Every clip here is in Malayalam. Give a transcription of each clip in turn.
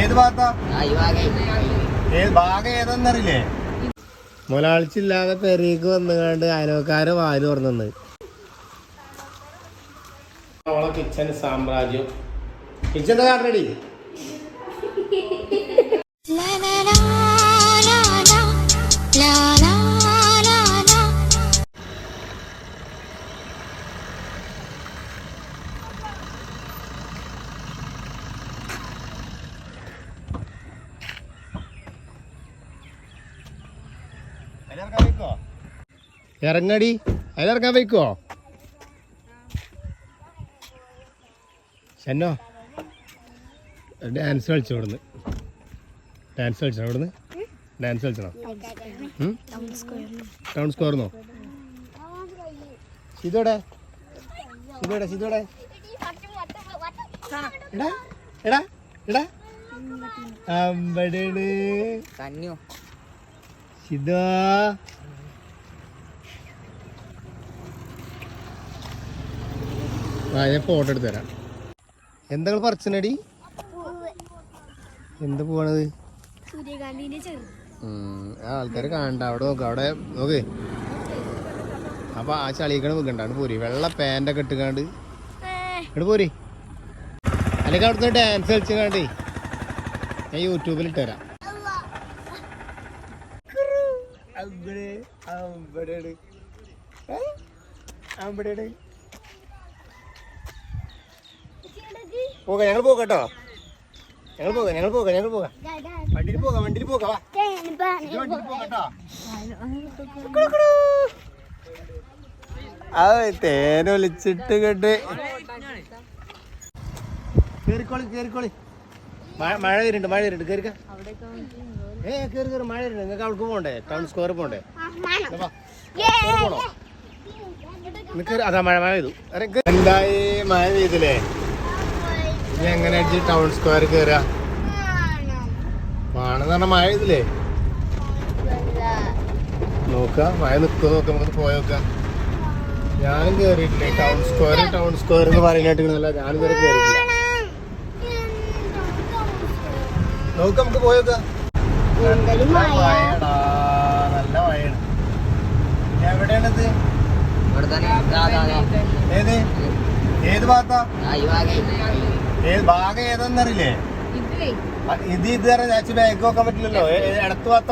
ഏത് ഭാഗത്താ? ഏത് ഭാഗം ഏതെന്നറിയില്ലേ? മുലാളിച്ചില്ലാതെ പെരീക്ക് വന്നുകൊണ്ട് അയലോക്കാര് വാൽ തുറന്നു അവളെ കിച്ചൻ സാമ്രാജ്യം. കിച്ചന്റെ കാട്ടടി ഇറങ്ങടി. അതിലിറങ്ങാൻ വയ്ക്കുവോ? ഷന്നോ ഡാൻസ് കളിച്ചു അവിടുന്ന്? ഡാൻസ് കളിച്ചോ അവിടുന്ന്? ഡാൻസ് കളിച്ചോ? ടൗൺ സ്ക്വയർന്നോ സിതോടെ സിതോടെ സിതോടെ എടാ എടാ എടാ. അമ്പടേണ് സിതോ ഞാൻ ഫോട്ടോ എടുത്തു തരാം എന്താ പറിച്ചനടി എന്ത് പോവാണത്? ആൾക്കാർ കാണണ്ട. അവിടെ നോക്ക് അവിടെ നോക്ക്. അപ്പൊ ആ ചളിക്കണ വെക്കണ്ടാണ് പോരി. വെള്ള പാന്റൊക്കെ ഇട്ടുകാണ്ട് ഇവിടെ പോരി. അല്ലെങ്കിൽ അവിടുത്തെ ഡാൻസ് കളിച്ചുകാണ്ടേ ഞാൻ യൂട്യൂബിൽ ഇട്ടുതരാം. അവിടെ അവിടെയാണ്? അവിടെയാണ് പോകാം ഞങ്ങൾ പോകട്ടോ ഞങ്ങൾ പോകാം ഞങ്ങൾ പോകാം ഞങ്ങൾ പോകാം. വണ്ടിയിൽ പോകാം വണ്ടിയിൽ പോകാം വാ. വണ്ടിയിൽ പോകാട്ടോ ആ തേന ഒലിച്ചിട്ട് കേട്ട് കേറിക്കോളി കേറിക്കോളി. മഴ വരുന്നുണ്ട് മഴ വരുന്നുണ്ട്. കേറിക്ക. ഏ കേറി കേറി മഴ വരുന്നുണ്ട്. നിങ്ങൾക്ക് അവൾക്ക് പോകണ്ടേ? ടൗൺ സ്ക്വയർ പോകണ്ടേ? പോണോ? നിനക്ക് അതാ മഴ മഴ പെയ്തു. എന്തായി മഴ പെയ്തില്ലേ? ഇനി എങ്ങനെ അടിച്ച് ടൗൺ സ്ക്വയർ കയറുക വാണെന്ന് പറഞ്ഞ മഴ ഇതില്ലേ നോക്ക മഴ നിൽക്കുക നോക്ക നമുക്ക് പോയി നോക്ക. ഞാനും കയറിയിട്ടില്ലേ ടൗൺ സ്ക്വയർ ടൗൺ സ്ക്വയർ എന്ന് പറയുന്നില്ല ഞാനും ഇതുവരെ കയറിയിട്ടില്ല നോക്ക നമുക്ക് പോയി നോക്ക. നല്ല മഴയാണ്. എവിടെയാണിത്. ഏത്? ഏത് ഭാഗത്താ? പറ്റില്ലല്ലോ. ഇടത്ത് ഭാത്ത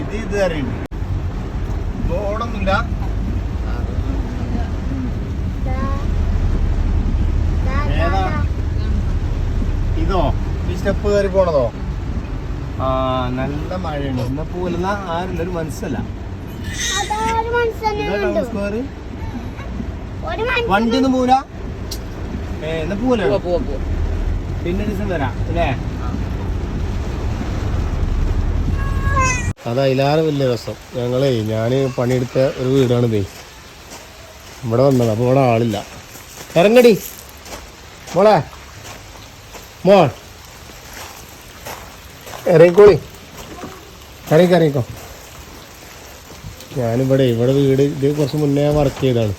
ഇത് ഇത് വരെ ഇതോ? ഈ സ്റ്റെപ്പ് കയറി പോണതോ? ആ നല്ല മഴയുണ്ട്. ഇന്നപ്പോ വലുന്ന ആരുണ്ട് ഒരു മനസ്സല്ല. മനസ്സിലായി വണ്ടി ഒന്നും പോവില്ല ഏ എന്നാ പോവല്ലോ? പോവാ പോവാ പോവാ. പിന്നെ ദിവസം വരാം അല്ലേ? അത് അതിലാറെ വലിയ രസം. ഞങ്ങളേ ഞാൻ പണിയെടുത്ത ഒരു വീടാണ് ഇതേ. ഇവിടെ വന്നത് അപ്പോൾ ഇവിടെ ആളില്ല. ഇറങ്ങടി. മോളെ. മോൾ. ഇറങ്ങിക്കോളി. ഇറങ്ങിക്കോ ഇറങ്ങിക്കോ. ഞാനിവിടെ ഇവിടെ വീട് ഇത് കുറച്ച് മുന്നേ വർക്ക് ചെയ്തതാണ്.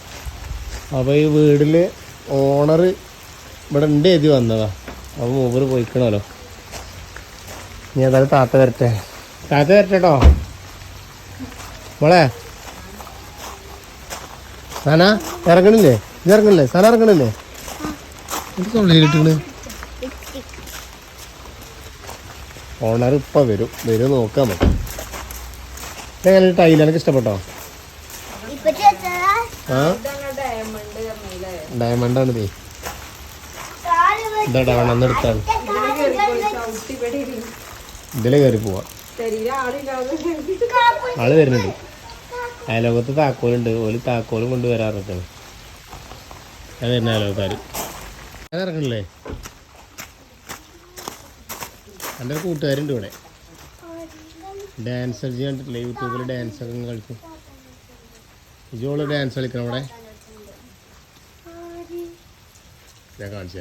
അപ്പോൾ ഈ വീടിൽ ഓണർ ഇവിടെ ഉണ്ട് എഴുതി വന്നതാ. അപ്പോൾ മൂപ്പര് പോയിക്കണമല്ലോ ഇനി ഏതായാലും താത്ത വരട്ടെ. താത്ത വരട്ടെ കേട്ടോ മോളെ. സന ഇറങ്ങണില്ലേ? ഇത് ഇറങ്ങണില്ലേ? സന ഇറങ്ങണില്ലേ? എന്ത് തൊള്ളിയിലിട്ടിക്കണ് ഓണർ ഇപ്പം വരും. വരും നോക്കാൻ പറ്റും എങ്ങനെ ടൈൽ എനിക്ക് ഇഷ്ടപ്പെട്ടോ? ആ? ഡയമണ്ട് ആണ് നീ ഇതാ ഡയമണ്ട് ഇതിലെ കയറി പോവാ. ആൾ വരുന്നുണ്ട്. അയലോകത്ത് താക്കോലുണ്ട്. ഒരു താക്കോലും കൊണ്ട് വരാറൊക്കെയാണ്. അത് തന്നെ അയലോക്കാര് ഞാൻ ഇറങ്ങണില്ലേ? എന്റെ ഒരു കൂട്ടുകാരുണ്ട് ഇവിടെ. ഡാൻസ് കളിച്ച് കണ്ടിട്ടില്ലേ? യൂട്യൂബിൽ ഡാൻസ് ഒക്കെ കളിക്കും ഇജോൾ ഡാൻസ് കളിക്കണം ഇവിടെ ഞാൻ കാണിച്ചു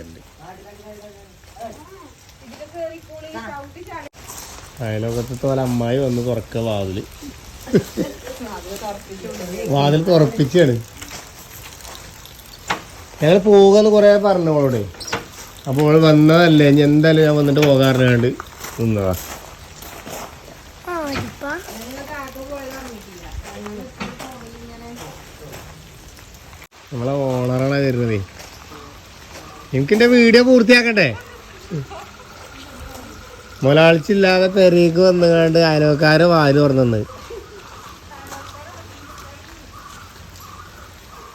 അയലോകത്തെ പോലെ അമ്മായി വന്ന് തുറക്ക വാതിൽ. വാതിൽ തുറപ്പിച്ചാണ്. ഞങ്ങൾ പോകാന്ന് കുറെ പറഞ്ഞു അവളോട്. അപ്പോൾ അവൾ വന്നതല്ലേ ഇനി എന്തായാലും ഞാൻ വന്നിട്ട് പോകാറുണ്ട് നിന്നതാ. നമ്മളെ ഓണറാണ് വരുന്നത് എനിക്കെന്റെ വീഡിയോ പൂർത്തിയാക്കണ്ടേ മുലാളിച്ചില്ലാതെ പെരേക്ക് വന്നുകൊണ്ട് അയൽവക്കാരെ വാൽ പറഞ്ഞു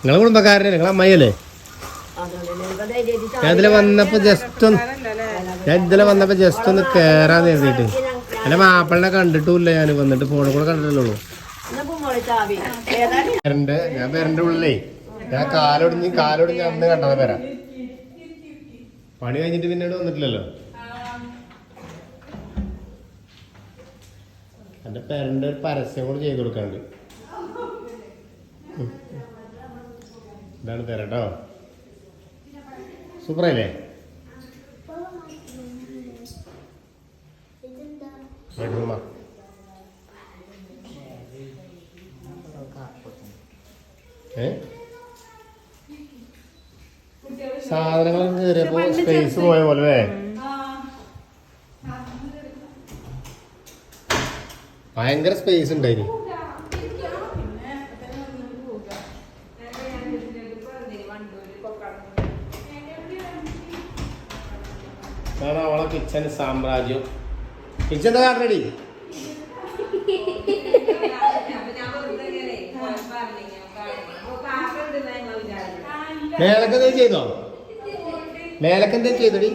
നിങ്ങളെ കുടുംബക്കാരനല്ലേ? നിങ്ങളെ അമ്മയല്ലേ ഞാൻ ഇതിലെ വന്നപ്പോ ജസ്റ്റ് ഒന്ന് ഞാൻ ഇതിലെ വന്നപ്പോ ജസ്റ്റ് ഒന്ന് കേറാൻ കരുതിയിട്ട്. എന്റെ മാപ്പിളിനെ കണ്ടിട്ടുമില്ല ഞാൻ. വന്നിട്ട് ഫോണിൽ കൂടെ കണ്ടിട്ടുള്ളൂ ഞാൻ പേരന്റെ ഉള്ളിലേ. ഞാൻ കാലൊടിഞ്ഞ് കാലൊടിഞ്ഞ് അന്ന് കണ്ടതാ പേര പണി കഴിഞ്ഞിട്ട് പിന്നീട് വന്നിട്ടില്ലല്ലോ? എന്റെ പേരന്റ് ഒരു പരസ്യം കൂടെ ചെയ്ത് കൊടുക്കാണ്ട്. ഇതാണ് പേരട്ടോ സൂപ്പറല്ലേ? ഏ? കയറിയപ്പോ സ്പേസ് പോയ പോലെ അല്ലേ? ഭയങ്കര സ്പേസ് ഉണ്ടായിന് ഇതാണ് അവളെ കിച്ചൻ സാമ്രാജ്യം. കിച്ചൻ റെഡി മേലക്ക് എന്തെങ്കിലും ചെയ്തോ? മേലക്ക് എന്തേ ചെയ്തടി.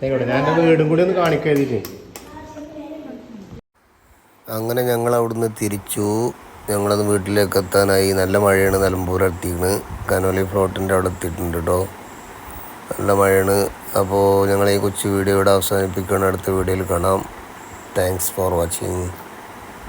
ആയിക്കോട്ടെ ഞാൻ എന്റെ വീടും കൂടി ഒന്ന് കാണിക്കാൻ എഴുതിയിട്ട് അങ്ങനെ ഞങ്ങൾ അവിടുന്ന് തിരിച്ചു. ഞങ്ങളത് വീട്ടിലേക്ക് എത്താനായി. നല്ല മഴയാണ് നിലമ്പൂർ എത്തിക്കണ് കനോലി ഫ്ലോട്ടിന്റെ അവിടെ എത്തിയിട്ടുണ്ട് കേട്ടോ. നല്ല മഴയാണ്. അപ്പോൾ ഞങ്ങൾ ഈ കൊച്ചു വീഡിയോ ഇവിടെ അവസാനിപ്പിക്കുകയാണ്. അടുത്ത വീഡിയോയിൽ കാണാം. Thanks for watching